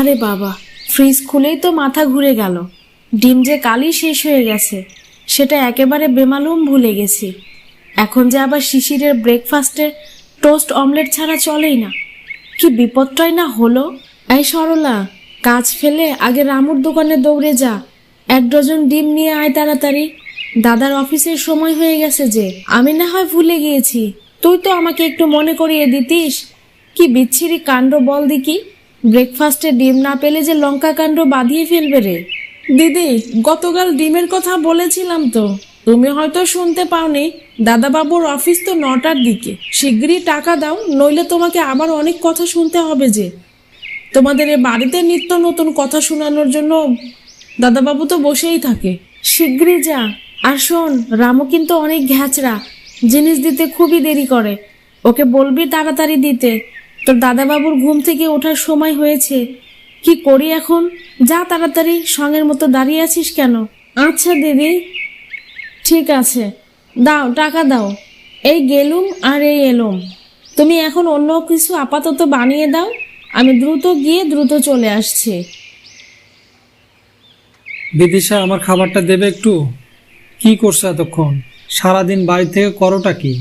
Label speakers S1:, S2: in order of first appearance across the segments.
S1: আরে বাবা ফ্রিজ খুলেই তো মাথা ঘুরে গেল। ডিম যে কালই শেষ হয়ে গেছে, সেটা একেবারে বেমালুম ভুলে গেছি। এখন যে আবার শিশিরের ব্রেকফাস্টে টোস্ট অমলেট ছাড়া চলেই না। কি বিপদটাই না হলো? এই সরলা, কাজ ফেলে আগে রামুর দোকানে দৌড়ে যা। এক ডজন ডিম নিয়ে আয় তাড়াতাড়ি। দাদার অফিসের সময় হয়ে গেছে যে, আমি না হয় ভুলে গিয়েছি। তুই তো আমাকে একটু মনে করিয়ে দিতিস। কি বিচ্ছিরি কাণ্ড বল দেখি। ব্রেকফাস্টে ডিম না পেলে যে লঙ্কা কাণ্ড বাঁধিয়ে ফেলবে রে। দিদি, গতকাল ডিমের কথা বলেছিলাম তো। তুমি হয়তো শুনতে পাওনি, দাদাবাবুর অফিস তো নটার দিকে। শিগগিরই টাকা দাও, নইলে তোমাকে আবার অনেক কথা শুনতে হবে যে। তোমাদের এ বাড়িতে নিত্য নতুন কথা শোনানোর জন্য দাদাবাবু তো বসেই থাকে। শিগগিরই যা। আর শোন, রামু কিন্তু অনেক ঘ্যাচরা জিনিস দিতে খুবই দেরি করে। ওকে বলবি তাড়াতাড়ি দিতে। তোর দাদাবাবুর ঘুম থেকে ওঠার সময় হয়েছে। কি করি এখন? যা তাড়াতাড়ি সঙ্গের মতো দাঁড়িয়ে আছিস কেন? আচ্ছা দিদি। ঠিক আছে। দাও, টাকা দাও। এই গেলুম আর এই এলুম। তুমি এখন অন্য কিছু আপাতত বানিয়ে দাও। আমি দ্রুত গিয়ে দ্রুত চলে আসছি।
S2: বিদিশা আমার খাবারটা দেবে একটু? কি করছ এতক্ষণ? সারাদিন বাড়ি থেকে করোটা কি?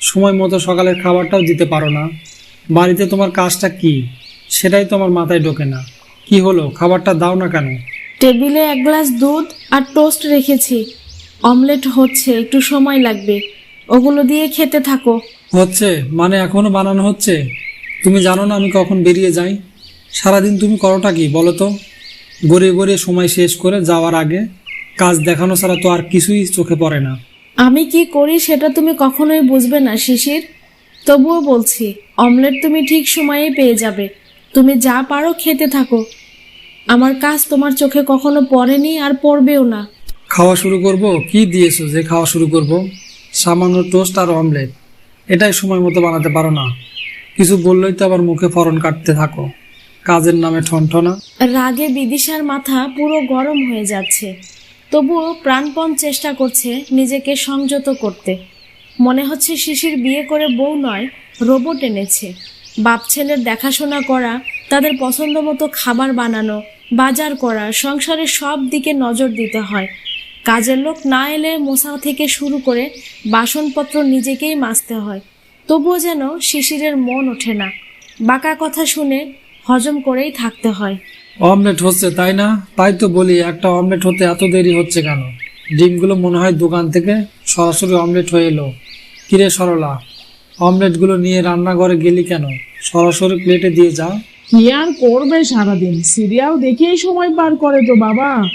S2: সময় মতো সকালের খাবারটাও দিতে পারো না। বাড়িতে তোমার কাজটা কি? সেটাই তোমার মাথায় ঢোকে না। কি হলো? খাবারটা দাও না কেন?
S1: টেবিলে এক গ্লাস দুধ আর টোস্ট রেখেছি। অমলেট হচ্ছে একটু সময় লাগবে। ওগুলো দিয়ে খেতে থাকো।
S2: হচ্ছে? মানে এখনও বানানো হচ্ছে? তুমি জানো না আমি কখন বেরিয়ে যাই? সারাদিন তুমি করোটা কি বলো তো? গড়িয়ে গড়িয়ে সময় শেষ করে যাওয়ার আগে কাজ দেখানো ছাড়া তো আর কিছুই চোখে পড়ে না।
S1: আমি কি করি সেটা তুমি কখনোই বুঝবে না শিশির। তবুও বলছি অমলেট তুমি ঠিক সময়ে পেয়ে যাবে। তুমি যা পারো খেতে থাকো। আমার কাজ তোমার চোখে কখনো পড়েনি আর পড়বেও না।
S2: খাওয়া শুরু করব? কি দিয়েছ যে খাওয়া শুরু করব? সামান্য টোস্ট আর অমলেট। এটাই সময় মতো বানাতে পারো না। কিছু বললেই তো আবার মুখে ফরন কাটতে থাকো। কাজের নামে ঠনঠনা।
S1: রাগে বিদিশার মাথা পুরো গরম হয়ে যাচ্ছে। তবুও প্রাণপণ চেষ্টা করছে নিজেকে সংযত করতে। মনে হচ্ছে শিশির বিয়ে করে বউ নয়, রোবট এনেছে। বাপ ছেলের দেখাশোনা করা, তাদের পছন্দ মতো খাবার বানানো, বাজার করা, সংসারের সব দিকে নজর দিতে হয়। কাজের লোক না এলে মশা থেকে শুরু করে বাসনপত্র নিজেকেই মাজতে হয়। তবুও যেন শিশিরের মন ওঠে না। বাঁকা কথা শুনে হজম করেই থাকতে হয়।
S2: অমলেট হচ্ছে, তাই না? তাই তো বলি, একটা অমলেট হতে এত দেরি হচ্ছে কেন? ডিমগুলো মনে হয় দোকান থেকে সরাসরি অমলেট হয়ে এলো। কিরে সরলা অমলেটগুলো নিয়ে রান্নাঘরে গেলি কেন? সরাসরি প্লেটে দিয়ে যা।
S3: কি আর করবে সারাদিন? সিরিয়াল দেখেই সময় পার করে তো বাবা।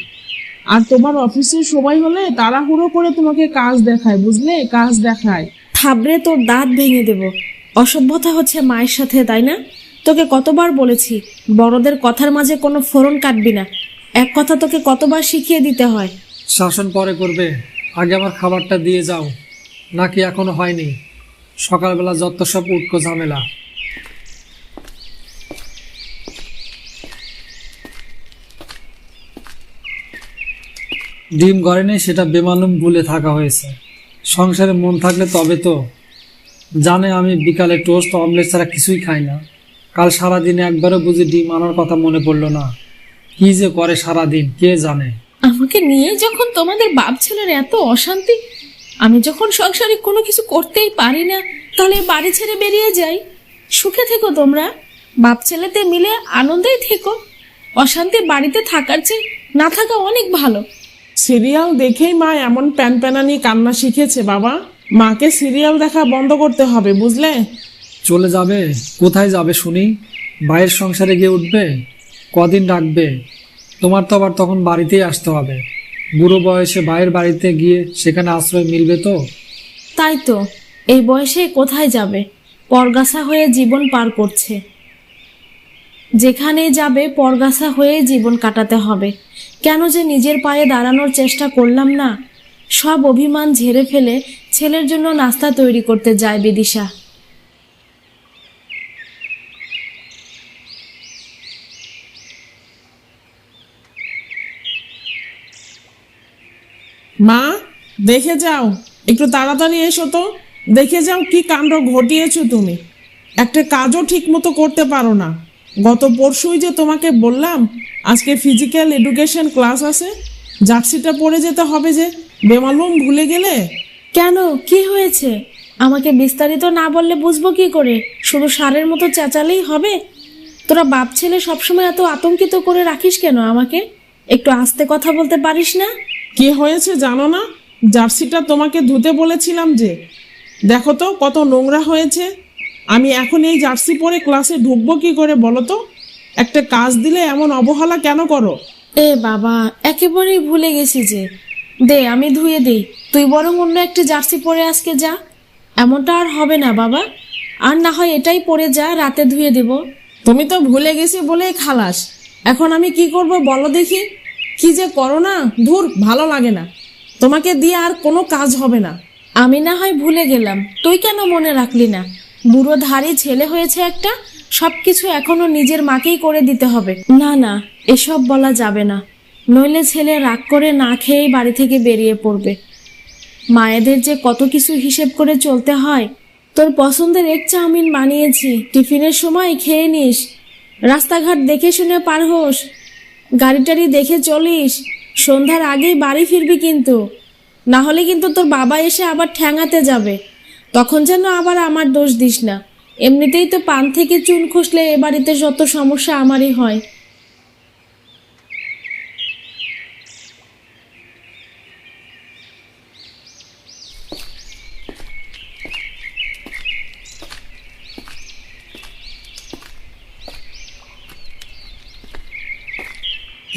S3: আর তোমার অফিসের সময় হলে তাড়াহুড়ো করে তোমাকে কাজ দেখায় বুঝলে? কাজ দেখায়।
S1: থাবড়ে তোর দাঁত ভেঙে দেব। অসভ্যতা হচ্ছে মায়ের সাথে তাই না? তোকে কতবার বলেছি বড়দের কথার মাঝে কোনো ফোরন কাটবি না। এক কথা তোকে কতবার শিখিয়ে দিতে হয়।
S2: শাসন পরে করবে। আগে আমার খাবারটা দিয়ে যাও। নাকি এখনও হয়নি। সকালবেলা যত সব উটকো ঝামেলা। ডিম ঘরে নেই, সেটা বেমালুম ভুলে থাকা হয়েছে। সংসারে মন থাকলে তবে তো। জানে আমি বিকালে টোস্ট, অমলেট ছাড়া কিছুই খাই না। কাল সারাদিনে একবারও বুঝি ডিম আনার কথা মনে পড়ল না। কি যে করে সারাদিন, কে জানে?
S1: আমাকে নিয়ে যখন তোমাদের বাপ ছেলের এত অশান্তি আমি যখন সংসারে কোনো কিছু করতেই পারি না তাহলে বাড়ি ছেড়ে বেরিয়ে যাই। সুখে থেকো তোমরা। বাপ ছেলেতে মিলে আনন্দেই থেকো। অশান্তি বাড়িতে থাকার চেয়ে না থাকা অনেক ভালো।
S3: সিরিয়াল দেখেই মা এমন প্যান প্যানানি কান্না শিখেছে বাবা। মাকে সিরিয়াল দেখা বন্ধ করতে হবে বুঝলে?
S2: চলে যাবে। কোথায় যাবে শুনি? ভাইয়ের সংসারে গিয়ে উঠবে? কদিন রাখবে? তোমার তো আবার তখন বাড়িতেই আসতে হবে। বুড়ো বয়সে ভাইয়ের বাড়িতে গিয়ে সেখানে আশ্রয় মিলবে তো?
S1: তাই তো। এই বয়সে কোথায় যাবে? পরগাছা হয়ে জীবন পার করছে। যেখানে যাবে, পরগাছা হয়ে জীবন কাটাতে হবে। কেন যে নিজের পায়ে দাঁড়ানোর চেষ্টা করলাম না? সব অভিমান ঝেড়ে ফেলে ছেলের জন্য নাস্তা তৈরি করতে যায় বিদিশা।
S3: মা, দেখে যাও। একটু তাড়াতাড়ি এসো তো। দেখে যাও কি কাণ্ড ঘটিয়েছো তুমি। একটা কাজও ঠিক মতো করতে পারো না। গত পরশুই যে তোমাকে বললাম, আজকে ফিজিক্যাল এডুকেশন ক্লাস আছে। জার্সিটা পরে যেতে হবে যে। বেমালুম ভুলে গেলে?
S1: কেন? কি হয়েছে? আমাকে বিস্তারিত না বললে বুঝব কি করে? শুধু সারের মতো চেঁচালেই হবে? তোরা বাপ ছেলে সবসময় এত আতঙ্কিত করে রাখিস কেন আমাকে? একটু আস্তে কথা বলতে পারিস না?
S3: কি হয়েছে জানো না? জার্সিটা তোমাকে ধুতে বলেছিলাম যে। দেখো তো কত নোংরা হয়েছে। আমি এখন এই জার্সি পরে ক্লাসে ঢুকবো কি করে বলো তো? একটা কাজ দিলে এমন অবহেলা কেন করো?
S1: এ বাবা একেবারেই ভুলে গেছি যে। দে আমি ধুয়ে দিই। তুই বরং অন্য একটি জার্সি পরে আজকে যা। এমনটা আর হবে না বাবা। আর না হয় এটাই পরে যা রাতে ধুয়ে দেব।
S3: তুমি তো ভুলে গেছি বলেই খালাস। এখন আমি কি করব বলো দেখি। কি যে করো না, ধুর, ভালো লাগে না। তোমাকে দিয়ে আর কোনো কাজ হবে না।
S1: আমি না হয় ভুলে গেলাম, তুই কেন মনে রাখলি না? বুড়ো ধারি ছেলে হয়েছে একটা, সবকিছু এখনও নিজের মাকেই করে দিতে হবে। না না, এসব বলা যাবে না। নইলে ছেলে রাগ করে না খেয়েই বাড়ি থেকে বেরিয়ে পড়বে। মায়েদের যে কত কিছু হিসেব করে চলতে হয়, তোর পছন্দের এক চাউমিন বানিয়েছি, টিফিনের সময় খেয়ে নিস। রাস্তাঘাট দেখে শুনে পার হোস। গাড়ি টাড়ি দেখে চলিস, সন্ধ্যার আগেই বাড়ি ফিরবি কিন্তু। না হলে কিন্তু তোর বাবা এসে আবার ঠ্যাঙাতে যাবে। তখন যেন আবার আমার দোষ দিস না। এমনিতেই তো পান থেকে চুন খসলে এ বাড়িতে যত সমস্যা আমারই হয়।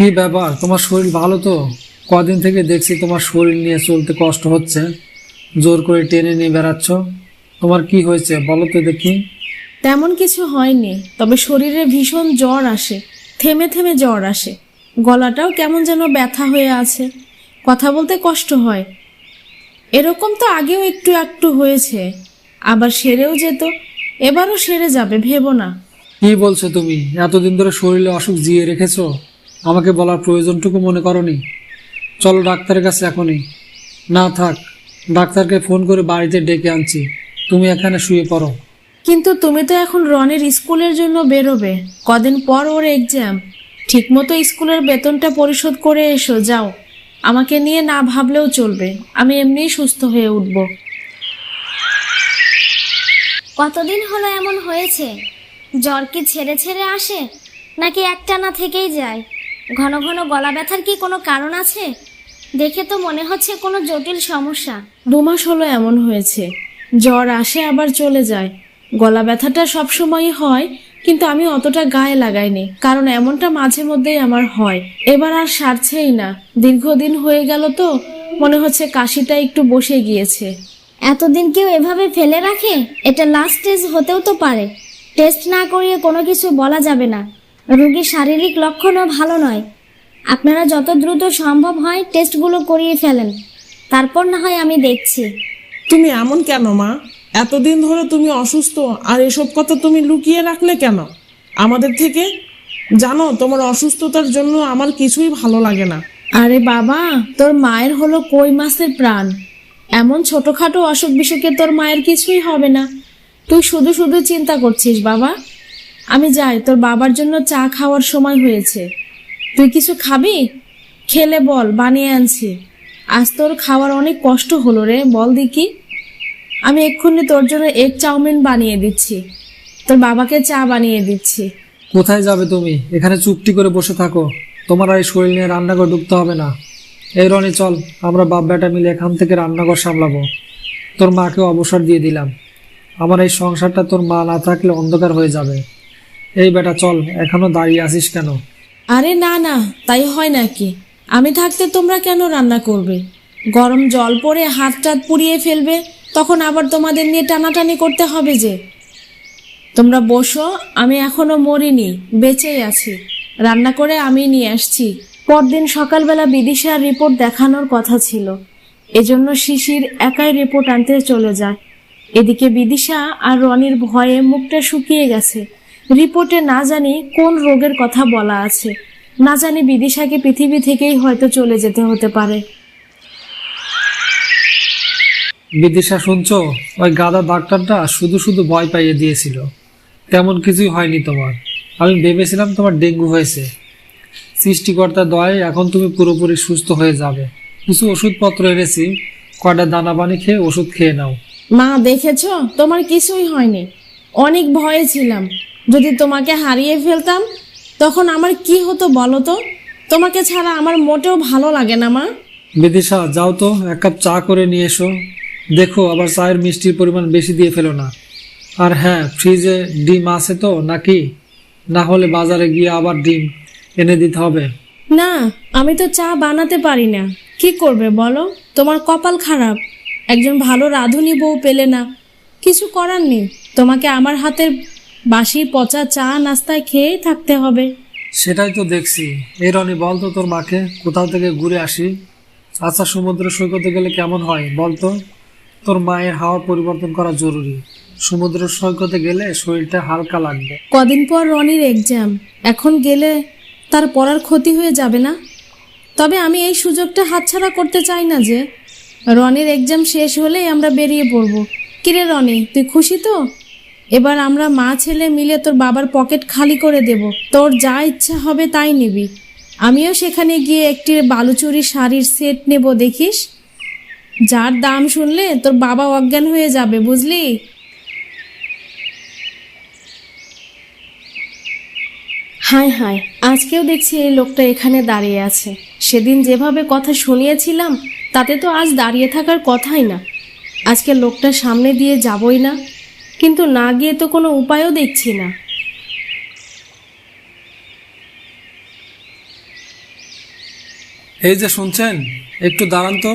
S2: কি ব্যাপার? তোমার শরীর ভালো তো? কদিন থেকে দেখছি তোমার শরীর নিয়ে চলতে কষ্ট হচ্ছে। জোর করে টেনে নিয়ে বেড়াচ্ছ। তোমার কি হয়েছে? বলো তো দেখি।
S1: তেমন কিছু হয়নি তবে শরীরে ভীষণ জ্বর আসে। থেমে থেমে জ্বর আসে। গলাটাও কেমন যেন ব্যথা হয়ে আছে। কথা বলতে কষ্ট হয়। এরকম তো আগেও একটু একটু হয়েছে। আবার সেরেও যেত। এবারও সেরে যাবে ভেবো না।
S2: কি বলছো তুমি? এতদিন ধরে শরীরে অসুখ জিয়ে রেখেছো? আমাকে বলার প্রয়োজনটুকু মনে করনি। চলো ডাক্তারের কাছে এখনই। না থাক ডাক্তারকে ফোন করে বাড়িতে ডেকে আনছি। তুমি এখানে শুয়ে পড়ো।
S1: কিন্তু তুমি তো এখন রনের স্কুলের জন্য বেরোবে। কদিন পর ওর এক্সাম ঠিকমতো স্কুলের বেতনটা পরিশোধ করে এসো যাও। আমাকে নিয়ে না ভাবলেও চলবে। আমি এমনিই সুস্থ হয়ে উঠব।
S4: কতদিন হলো এমন হয়েছে? জ্বর কি ছেড়ে ছেড়ে আসে? নাকি একটানা থেকেই যায়? ঘন ঘন গলা ব্যথার কি কোনো কারণ আছে? দেখে তো মনে হচ্ছে কোনো জটিল সমস্যা।
S1: দু মাস হলো এমন হয়েছে। জ্বর আসে আবার চলে যায়। গলা ব্যথাটা সবসময়ই হয় কিন্তু আমি অতটা গায়ে লাগাইনি কারণ এমনটা মাঝে মধ্যেই আমার হয়। এবার আর সারছেই না। দীর্ঘদিন হয়ে গেল তো মনে হচ্ছে কাশিটা একটু বসে গিয়েছে।
S4: এতদিন কেউ এভাবে ফেলে রাখে? এটা লাস্ট স্টেজ হতেও তো পারে। টেস্ট না করিয়ে কোনো কিছু বলা যাবে না। রোগীর শারীরিক লক্ষণও ভালো নয়। আপনারা যত দ্রুত সম্ভব হয় টেস্টগুলো করিয়ে ফেলেন। তারপর না হয় আমি দেখছি।
S3: তুমি এমন কেন মা? এতদিন ধরে তুমি অসুস্থ আর এসব কথা তুমি লুকিয়ে রাখলে কেন? আমাদের থেকে? জানো তোমার অসুস্থতার জন্য আমার কিছুই ভালো লাগে না।
S1: আরে বাবা তোর মায়ের হলো কই মাছের প্রাণ। এমন ছোটখাটো অসুখ বিসুখে তোর মায়ের কিছুই হবে না। তুই শুধু শুধু চিন্তা করছিস বাবা। আমি যাই, তোর বাবার জন্য চা খাওয়ার সময় হয়েছে। তুই কিছু খাবি? খেলে বল, বানিয়ে আনছি। আজ তোর খাওয়ার অনেক কষ্ট হলো রে, বল দেখি। আমি এক্ষুনি তোর জন্য এগ চাউমিন বানিয়ে দিচ্ছি। তোর বাবাকে চা বানিয়ে দিচ্ছি।
S2: কোথায় যাবে তুমি? এখানে চুপটি করে বসে থাকো। তোমার আর এই শরীর নিয়ে রান্নাঘর ঢুকতে হবে না। এই রনি, চল, আমরা বাপ বেটা মিলে এখান থেকে রান্নাঘর সামলাবো। তোর মাকে অবসর দিয়ে দিলাম। আমার এই সংসারটা তোর মা না থাকলে অন্ধকার হয়ে যাবে। এই বেটা, চল, এখনও দাঁড়িয়ে আছিস কেন?
S1: আরে না না, তাই হয় নাকি? আমি থাকতে তোমরা কেন রান্না করবে? গরম জল পরে হাত টাত পুড়িয়ে ফেলবে, তখন আবার তোমাদের নিয়ে টানাটানি করতে হবে যে। তোমরা বসো, আমি এখনও মরিনি, বেঁচেই আছি। রান্না করে আমি নিয়ে আসছি। পরদিন সকালবেলা বিদিশার রিপোর্ট দেখানোর কথা ছিল। এজন্য শিশির একাই রিপোর্ট আনতে চলে যায়। এদিকে বিদিশা আর রনির ভয়ে মুখটা শুকিয়ে গেছে। রিপোর্টে না জানি কোন রোগের কথা বলা আছে। না জানি বিদিশাকে পৃথিবী থেকেই হয়তো চলে যেতে হতে পারে।
S2: বিদিশা শুনছো? ওই গাদা ডাক্তারটা শুধু শুধু ভয় পাইয়ে দিয়েছিল। তেমন কিছুই হয়নি তোমার। আমি ভেবেছিলাম তোমার ডেঙ্গু হয়েছে। সৃষ্টিকর্তার দয়ায় এখন তুমি পুরোপুরি সুস্থ হয়ে যাবে। কিছু ওষুধপত্র এনেছি। কয়টা দানা পানি খেয়ে ওষুধ খেয়ে নাও।
S1: মা দেখেছ? তোমার কিছুই হয়নি। অনেক ভয়ে ছিলাম। যদি তোমাকে হারিয়ে ফেলতাম তখন আমার কি হতো বলো তো? তোমাকে ছাড়া আমার মোটেও ভালো লাগে না মা।
S2: বিদিশা যাও তো এক কাপ চা করে নিয়ে এসো। দেখো আবার চায়ের মিষ্টির পরিমাণ বেশি দিয়ে ফেলো না। আর হ্যাঁ ফ্রিজে ডিম আছে তো নাকি? না হলে বাজারে গিয়ে আবার ডিম এনে দিতে হবে।
S1: না আমি তো চা বানাতে পারি না। কি করবে বলো? তোমার কপাল খারাপ। একজন ভালো রাঁধুনি বউ পেলে না। কিছু করার নেই। তোমাকে আমার হাতের বাসি পচা চা নাস্তায় খেয়েই থাকতে হবে।
S2: সেটাই তো দেখছি। এই রনি বল তো তোর মাকে কোথাও থেকে ঘুরে আসি। আচ্ছা সমুদ্র সৈকতে গেলে কেমন হয় বল তো? তোর মায়ের হাওয়া পরিবর্তন করা জরুরি। সমুদ্র সৈকতে গেলে শরীরটা হালকা লাগবে।
S1: কদিন পর রনির এক্সাম এখন গেলে তার পড়ার ক্ষতি হয়ে যাবে না? তবে আমি এই সুযোগটা হাতছাড়া করতে চাই না যে রনির এক্সাম শেষ হলেই আমরা বেরিয়ে পড়ব। কিরে রনি তুই খুশি তো? এবার আমরা মা ছেলে মিলে তোর বাবার পকেট খালি করে দেব। তোর যা ইচ্ছা হবে তাই নিবি। আমিও সেখানে গিয়ে একটি বালুচুরি শাড়ির সেট নেব, দেখিস? যার দাম শুনলে তোর বাবা অজ্ঞান হয়ে যাবে, বুঝলি? হায় হায়, আজকেও দেখছি এই লোকটা এখানে দাঁড়িয়ে আছে। সেদিন যেভাবে কথা শুনিয়েছিলাম, তাতে তো আজ দাঁড়িয়ে থাকার কথাই না। আজকে লোকটা সামনে দিয়ে যাবই না। কিন্তু না গিয়ে তো কোনো উপায়ও দেখছি না।
S2: এই যে শুনছেন একটু দাঁড়ান তো।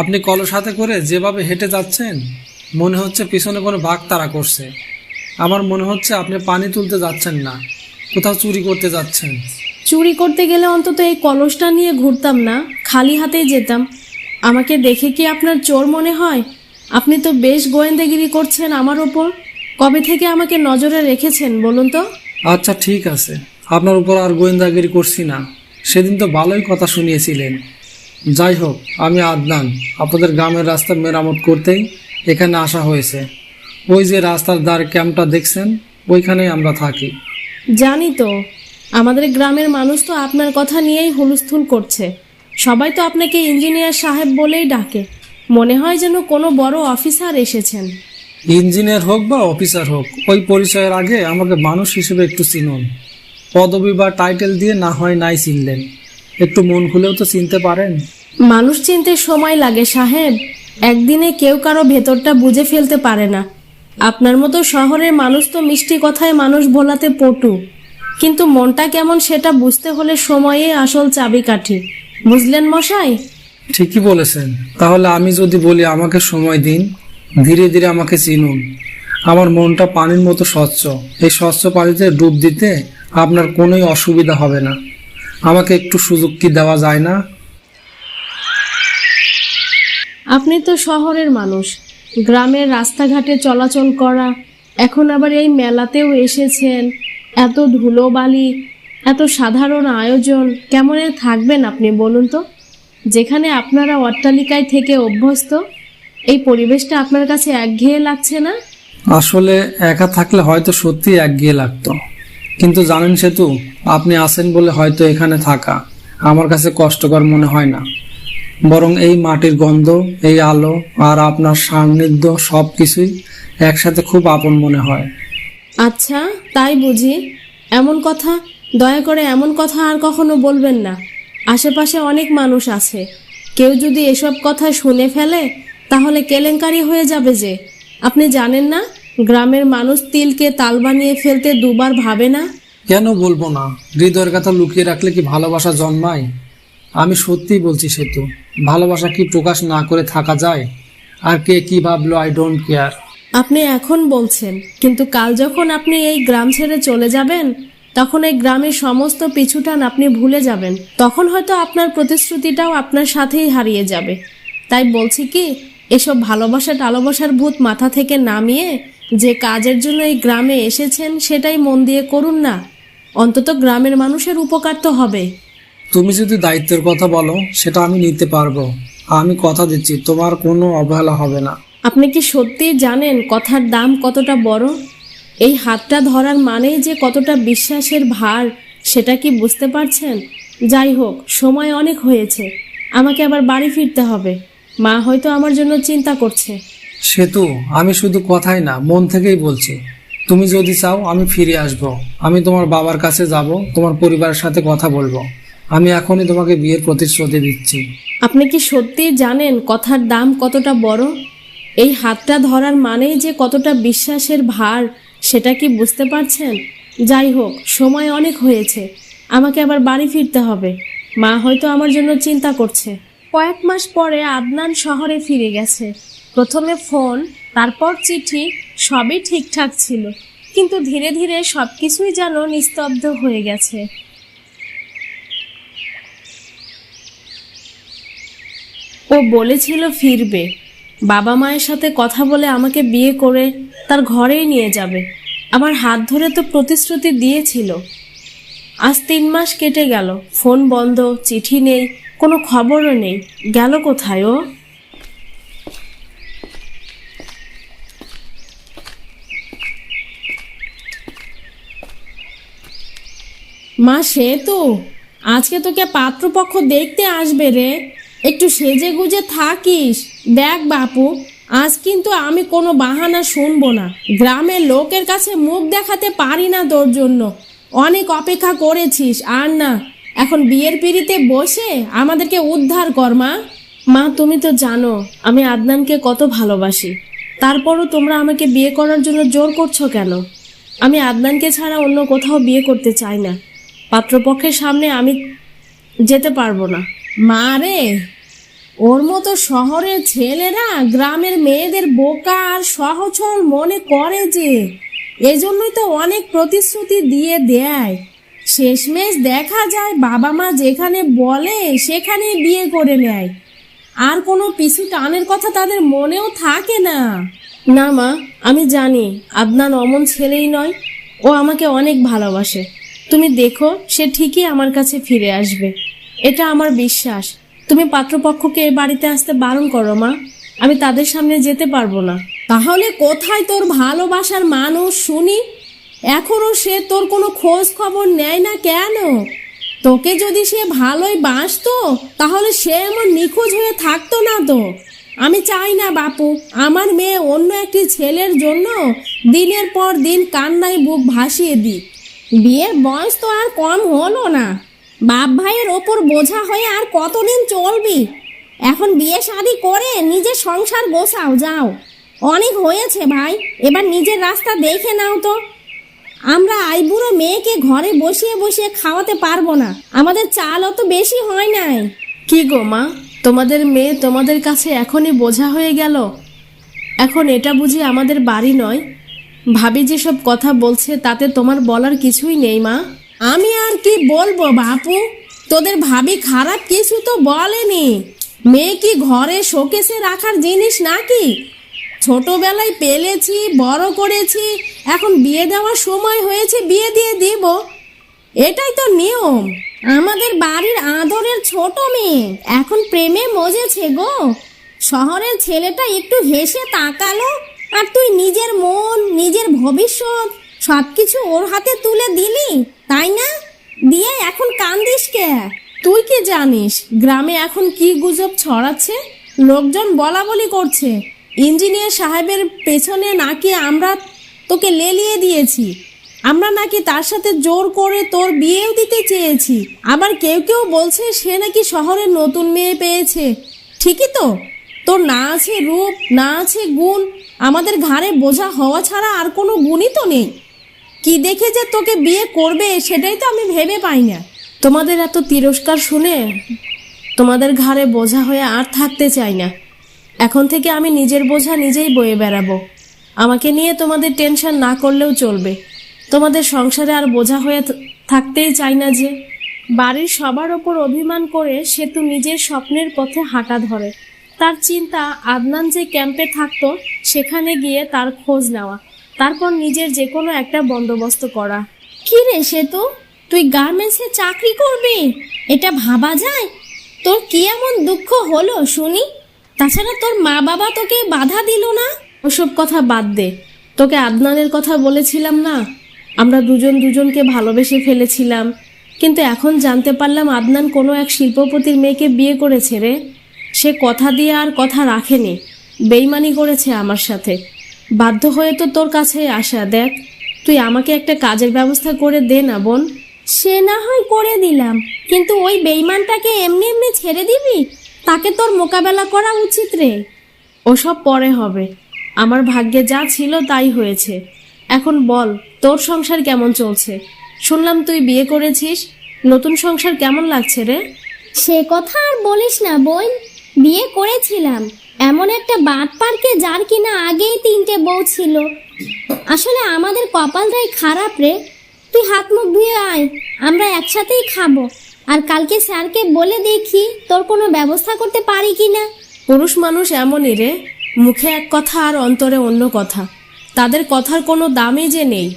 S2: আপনি কলস হাতে করে যেভাবে হেঁটে যাচ্ছেন মনে হচ্ছে পিছনে কোনো বাঘ তাড়া করছে। আমার মনে হচ্ছে আপনি পানি তুলতে যাচ্ছেন না কোথাও চুরি করতে যাচ্ছেন।
S1: চুরি করতে গেলে অন্তত এই কলসটা নিয়ে ঘুরতাম না খালি হাতেই যেতাম। আমাকে দেখে কি আপনার চোর মনে হয়? আপনি তো বেশ গোয়েন্দাগিরি করছেন আমার ওপর কবে থেকে আমাকে নজরে রেখেছেন বলুন তো?
S2: আচ্ছা ঠিক আছে। আপনার উপর আর গোয়েন্দাগিরি করছি না। সেদিন তো ভালোই কথা শুনিয়েছিলেন। যাই হোক আমি আদনান। আপনাদের গ্রামের রাস্তা মেরামত করতেই এখানে আসা হয়েছে। ওই যে রাস্তার দ্বার ক্যাম্পটা দেখছেন ওইখানেই আমরা থাকি।
S1: জানি তো। আমাদের গ্রামের মানুষ তো আপনার কথা নিয়েই হুলস্থুল করছে। সবাই তো আপনাকে ইঞ্জিনিয়ার সাহেব বলেই ডাকে। মনে হয় যেন কোনো বড় অফিসার এসেছেন।
S2: ইঞ্জিনিয়ার হোক বা অফিসার হোক ওই পরিচয়ের আগে আমাকে মানুষ হিসেবে একটু চিনুন। পদবি বা টাইটেল দিয়ে না হয় নাই চিনলেন। একটু মন খুলেও তো চিনতে পারেন।
S1: মানুষ চিনতে সময় লাগে সাহেব। একদিনে কেউ কারও ভেতরটা বুঝে ফেলতে পারে না। আপনার মতো শহরের মানুষ তো মিষ্টি কথায় মানুষ ভোলাতে পটু। কিন্তু মনটা কেমন সেটা বুঝতে হলে সময়ে আসল চাবিকাঠি। বুঝলেন মশাই?
S2: ঠিকই বলেছেন। তাহলে আমি যদি বলি, আমাকে সময় দিন, ধীরে ধীরে আমাকে চিনুন। আমার মনটা পানির মতো স্বচ্ছ। এই স্বচ্ছ পানিতে ডুব দিতে আপনার কোনোই অসুবিধা হবে না। আমাকে একটু সুযোগ কি দেওয়া যায় না?
S1: আপনি তো শহরের মানুষ। গ্রামের রাস্তাঘাটে চলাচল করা, এখন আবার এই মেলাতেও এসেছেন। এত ধুলোবালি, এত সাধারণ আয়োজন, কেমনে থাকবেন আপনি বলুন তো? যেখানে আপনারা অট্টালিকায় থেকে অভ্যস্ত এই পরিবেশটা আপনার কাছে একঘেয়ে লাগছে না?
S2: আসলে একা থাকলে হয়তো সত্যি একঘেয়ে লাগতো। কিন্তু জানেন সেতু আপনি আছেন বলে হয়তো এখানে থাকা আমার কাছে কষ্টকর মনে হয় না। বরং এই মাটির গন্ধ এই আলো আর আপনার সান্নিধ্য সব কিছুই একসাথে খুব আপন মনে হয়।
S1: আচ্ছা তাই বুঝি। এমন কথা দয়া করে এমন কথা আর কখনো বলবেন না। আশেপাশে অনেক মানুষ আছে। কেউ যদি এসব কথা শুনে ফেলে তাহলে কেলেঙ্কারি হয়ে যাবে যে। আপনি জানেন না গ্রামের মানুষ তিলকে তাল বানিয়ে ফেলতে দুবার ভাবে না?
S2: কেন বলব না? হৃদয়ের কথা লুকিয়ে রাখলে কি ভালোবাসা জন্মায়? আমি সত্যিই বলছি সেতু ভালোবাসা কি প্রকাশ না করে থাকা যায়? আর কে কি ভাবলো আই ডোন্ট কেয়ার
S1: আপনি এখন বলছেন কিন্তু কাল যখন আপনি এই গ্রাম ছেড়ে চলে যাবেন তখন এই গ্রামের সমস্ত পিছুটান আপনি ভুলে যাবেন। তখন হয়তো আপনার প্রতিশ্রুতিটাও আপনার সাথেই হারিয়ে যাবে। তাই বলছি কি এসব ভালোবাসা টালোবাসার ভূত মাথা থেকে নামিয়ে যে কাজের জন্য এই গ্রামে এসেছেন সেটাই মন দিয়ে করুন না। অন্তত গ্রামের মানুষের উপকার তো হবে।
S2: তুমি যদি দায়িত্বের কথা বলো সেটা আমি নিতে পারব। আমি কথা দিচ্ছি তোমার কোনো অবহেলা হবে না।
S1: আপনি কি সত্যিই জানেন কথার দাম কতটা বড়? এই হাতটা ধরার মানেই যে কতটা বিশ্বাসের ভার সেটা কি বুঝতে পারছেন? যাই হোক সময় অনেক হয়েছে। আমাকে আবার বাড়ি ফিরতে হবে। মা হয়তো আমার জন্য চিন্তা করছে।
S2: সেতু আমি শুধু কথাই না মন থেকেই বলছি। তুমি যদি চাও আমি ফিরে আসব। আমি তোমার বাবার কাছে যাব তোমার পরিবারের সাথে কথা বলব। আমি এখনই তোমাকে বিয়ের প্রতিশ্রুতি দিচ্ছি।
S1: আপনি কি সত্যিই জানেন কথার দাম কতটা বড়? এই হাতটা ধরার মানেই যে কতটা বিশ্বাসের ভার সেটা কি বুঝতে পারছেন? যাই হোক, সময় অনেক হয়েছে। আমাকে আবার বাড়ি ফিরতে হবে। মা হয়তো আমার জন্য চিন্তা করছে। কয়েক মাস পরে আদনান শহরে ফিরে গেছে। প্রথমে ফোন, তারপর চিঠি, সবই ঠিকঠাক ছিল। কিন্তু ধীরে ধীরে সব কিছুই যেন নিস্তব্ধ হয়ে গেছে। ও বলেছিল ফিরবে। বাবা মায়ের সাথে কথা বলে আমাকে বিয়ে করে তার ঘরেই নিয়ে যাবে। আমার হাত ধরে তো প্রতিশ্রুতি দিয়েছিল। আজ তিন মাস কেটে গেল। ফোন বন্ধ, চিঠি নেই, কোনো খবরও নেই। গেল কোথায় ও? মা, সে তো। আজকে তোকে পাত্রপক্ষ দেখতে আসবে রে। একটু সেজে গুজে থাকিস। দেখ বাপু, আজ কিন্তু আমি কোনো বাহানা শুনব না। গ্রামের লোকের কাছে মুখ দেখাতে পারি না তোর জন্য। অনেক অপেক্ষা করেছিস, আর না। এখন বিয়ের পিড়িতে বসে আমাদেরকে উদ্ধার কর, মা। মা, তুমি তো জানো, আমি আদনানকে কত ভালোবাসি। তারপরও তোমরা আমাকে বিয়ে করার জন্য জোর করছ কেন? আমি আদনানকে ছাড়া অন্য কোথাও বিয়ে করতে চাই না। পাত্রপক্ষের সামনে আমি যেতে পারব না। মা রে! ওর মতো শহরের ছেলেরা গ্রামের মেয়েদের বোকা আর সহচর মনে করে যে এজন্যই তো অনেক প্রতিশ্রুতি দিয়ে দেয়। শেষমেশ দেখা যায় বাবা মা যেখানে বলে সেখানে বিয়ে করে নেয়। আর কোনো পিছু টানের কথা তাদের মনেও থাকে না। না মা, আমি জানি, আদনান অমন ছেলেই নয়। ও আমাকে অনেক ভালোবাসে। তুমি দেখো, সে ঠিকই আমার কাছে ফিরে আসবে। এটা আমার বিশ্বাস। তুমি পাত্রপক্ষকে এই বাড়িতে আসতে বারণ করো, মা। আমি তাদের সামনে যেতে পারব না। তাহলে কোথায় তোর ভালোবাসার মানুষ, শুনি? এখনও সে তোর কোনো খোঁজ খবর নেয় না কেন? তোকে যদি সে ভালোই বাসতো তাহলে সে এমন নিখোঁজ হয়ে থাকতো না তো। আমি চাই না, বাপু, আমার মেয়ে অন্য একটি ছেলের জন্য দিনের পর দিন কান্নায় বুক ভাসিয়ে দিক। বিয়ের বয়স তো আর কম হলো না। বাপ ভাইয়ের ওপর বোঝা হয়ে আর কতদিন চলবি? এখন বিয়ে শাদি করে নিজের সংসার গোছাও, যাও। অনেক হয়েছে ভাই, এবার নিজের রাস্তা দেখে নাও তো। আমরা আইবুড়ো মেয়েকে ঘরে বসিয়ে বসিয়ে খাওয়াতে পারব না। আমাদের চাল অত বেশি হয় নাই। কি গো মা, তোমাদের মেয়ে তোমাদের কাছে এখনই বোঝা হয়ে গেল? এখন এটা বুঝি আমাদের বাড়ি নয়? ভাবি যেসব কথা বলছে তাতে তোমার বলার কিছুই নেই মা। আমি আর কি বলব বাপু? তোদের ভাবি খারাপ কিছু তো বলেনি। মেয়ে কি ঘরে শোকেসে রাখার জিনিস নাকি? ছোটবেলায় পেলেছি, বড় করেছি, এখন বিয়ে দেওয়ার সময় হয়েছে, বিয়ে দিয়ে দিব। এটাই তো নিয়ম। আমাদের বাড়ির আদরের ছোট মেয়ে। এখন প্রেমে মজেছে গো। শহরের ছেলেটা একটু হেসে তাকালো, আর তুই নিজের মন, নিজের ভবিষ্যৎ সবকিছু ওর হাতে তুলে দিলি, তাই না? দিয়ে এখন কান্দিস কে? তুই কি জানিস, গ্রামে এখন কি গুজব ছড়াচ্ছে? লোকজন বলা বলি করছে, ইঞ্জিনিয়ার সাহেবের পেছনে নাকি আমরা তোকে লেলিয়ে দিয়েছি, আমরা নাকি তার সাথে জোর করে তোর বিয়েও দিতে চেয়েছি, আবার কেউ কেউ বলছে সে নাকি শহরে নতুন মেয়ে পেয়েছে, ঠিকই তো? তোর না আছে রূপ, না আছে গুণ, আমাদের ঘাড়ে বোঝা হওয়া ছাড়া আর কোনো গুণই তো নেই। কি দেখে যে তোকে বিয়ে করবে সেটাই তো আমি ভেবে পাই না। তোমাদের এত তিরস্কার শুনে তোমাদের ঘাড়ে বোঝা হয়ে আর থাকতে চাই না। এখন থেকে আমি নিজের বোঝা নিজেই বয়ে বেড়াবো। আমাকে নিয়ে তোমাদের টেনশন না করলেও চলবে। তোমাদের সংসারে আর বোঝা হয়ে থাকতেই চাই না যে, বাড়ির সবার ওপর অভিমান করে সেতু নিজের স্বপ্নের পথে হাঁটা ধরে। তার চিন্তা আদনান যে ক্যাম্পে থাকতো, সেখানে গিয়ে তার খোঁজ নেওয়া। তারপর নিজের যে কোনো একটা বন্দোবস্ত করা। কি রে সে তো তুই গার্মেন্টসে চাকরি করবি? এটা ভাবা যায়? তোর কি এমন দুঃখ হলো শুনি? তাছাড়া তোর মা বাবা তোকে বাধা দিল না? ওসব কথা বাদ দে। তোকে আদনানের কথা বলেছিলাম না? আমরা দুজন দুজনকে ভালোবেসে ফেলেছিলাম। কিন্তু এখন জানতে পারলাম আদনান কোনো এক শিল্পপতির মেয়েকে বিয়ে করেছে রে। সে কথা দিয়ে আর কথা রাখেনি। বেইমানি করেছে আমার সাথে। বাধ্য হয়ে তো তোর কাছে আসা দেখ। তুই আমাকে একটা কাজের ব্যবস্থা করে দে না বোন।
S4: সে না হয় করে দিলাম কিন্তু ওই বেইমানটাকে এমনি এমনি ছেড়ে দিবি? তাকে তোর মোকাবেলা করা উচিত রে।
S1: ওসব পরে হবে। আমার ভাগ্যে যা ছিল তাই হয়েছে। এখন বল তোর সংসার কেমন চলছে? শুনলাম তুই বিয়ে করেছিস। নতুন সংসার কেমন লাগছে রে?
S4: সে কথা আর বলিস না বোন। বিয়ে করেছিলাম। এমন একটা বাট পার্কে যার কিনা আগেই তিনটে বউ ছিল। আসলে আমাদের কপালটাই খারাপ রে। তুই হাত মুখ ধুয়ে আয়, আমরা একসাথেই খাব। আর কালকে স্যারকে বলে দেখি তোর কোনো ব্যবস্থা করতে পারি কি না
S1: পুরুষ মানুষ এমনই রে, মুখে এক কথা আর অন্তরে অন্য কথা। তাদের কথার কোনো দামই যে নেই।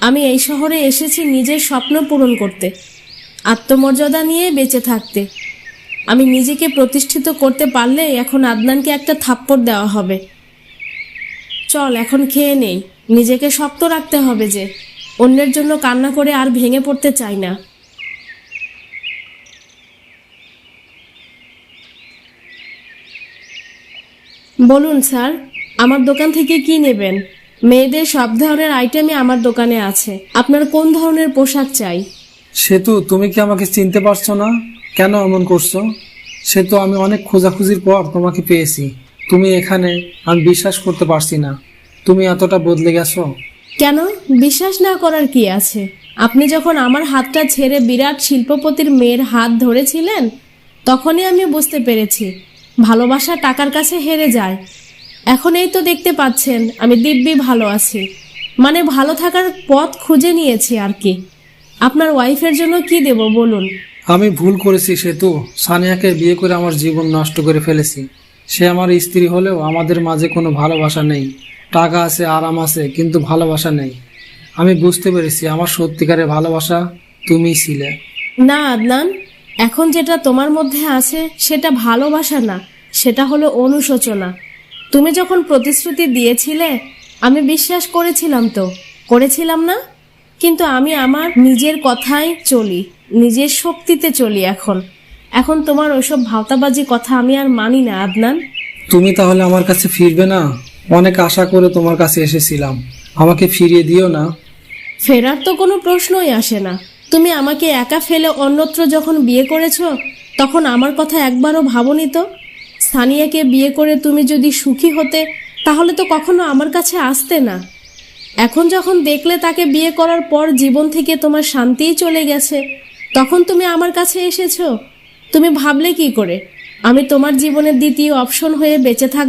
S1: আমি এই শহরে এসেছি নিজের স্বপ্ন পূরণ করতে, আত্মমর্যাদা নিয়ে বেঁচে থাকতে। আমি নিজেকে প্রতিষ্ঠিত করতে পারলে এখন আদনানকে একটা থাপ্পড় দেওয়া হবে। চল, এখন খেয়ে নেই। নিজেকে শক্ত রাখতে হবে যে, অন্যের জন্য কান্না করে আর ভেঙে পড়তে চাই না। বলুন, স্যার, আমার দোকান থেকে কি নেবেন? মেয়েদের সব ধরনের আইটেমই আমার দোকানে আছে। আপনার কোন ধরনের পোশাক চাই?
S2: সেতু, তুমি কি আমাকে চিনতে পারছ না? কেন এমন করছ? সে তো আমি অনেক খোঁজাখুঁজির পর তোমাকে পেয়েছি। তুমি এখানে আমি বিশ্বাস করতে পারছি না। তুমি এতটা বদলে গেছো।
S1: কেন? বিশ্বাস না করার কি আছে? আপনি যখন আমার হাতটা ছেড়ে বিরাট শিল্পপতির মেয়ের হাত ধরেছিলেন, তখনই আমি বুঝতে পেরেছি, ভালোবাসা টাকার কাছে হেরে যায়। এখন এই তো দেখতে পাচ্ছেন, আমি দিব্যি ভালো আছি। মানে ভালো থাকার পথ খুঁজে নিয়েছি আর কি। আপনার ওয়াইফের জন্য কি দেব বলুন?
S2: আমি ভুল করেছি সেতু। সানিয়াকে বিয়ে করে আমার জীবন নষ্ট করে ফেলেছি। সে আমার স্ত্রী হলেও আমাদের মাঝে কোনো ভালোবাসা নেই। টাকা আছে, আরাম আছে, কিন্তু ভালোবাসা নেই। আমি বুঝতে পেরেছি আমার সত্যিকারের ভালোবাসা তুমি ছিলে।
S1: না, আদনান, এখন যেটা তোমার মধ্যে আছে সেটা ভালোবাসা না, সেটা হলো অনুশোচনা। তুমি যখন প্রতিশ্রুতি দিয়েছিলে, আমি বিশ্বাস করেছিলাম তো, করেছিলাম না? কিন্তু আমি আমার নিজের কথাই চলি। নিজের শক্তিতে চলি এখন। এখন তোমার ওইসব ভাওতাবাজি কথা আমি আর মানি না আদনান।
S2: তুমি তাহলে আমার কাছে ফিরবে না? অনেক আশা করে তোমার কাছে এসেছিলাম। আমাকে ফিরিয়ে দিও না।
S1: ফেরার তো কোনো প্রশ্নই আসে না। তুমি আমাকে একা ফেলে অন্যত্র যখন বিয়ে করেছ তখন আমার কথা একবারও ভাবনি তো? সানিয়াকে বিয়ে করে তুমি যদি সুখী হতে তাহলে তো কখনো আমার কাছে আসতে না। এখন যখন দেখলে তাকে বিয়ে করার পর জীবন থেকে তোমার শান্তিই চলে গেছে। তখন তুমি আমার কাছে এসেছ। তুমি ভাবলে কি করে? আমি তোমার জীবনের দ্বিতীয় অপশন হয়ে বেঁচে থাক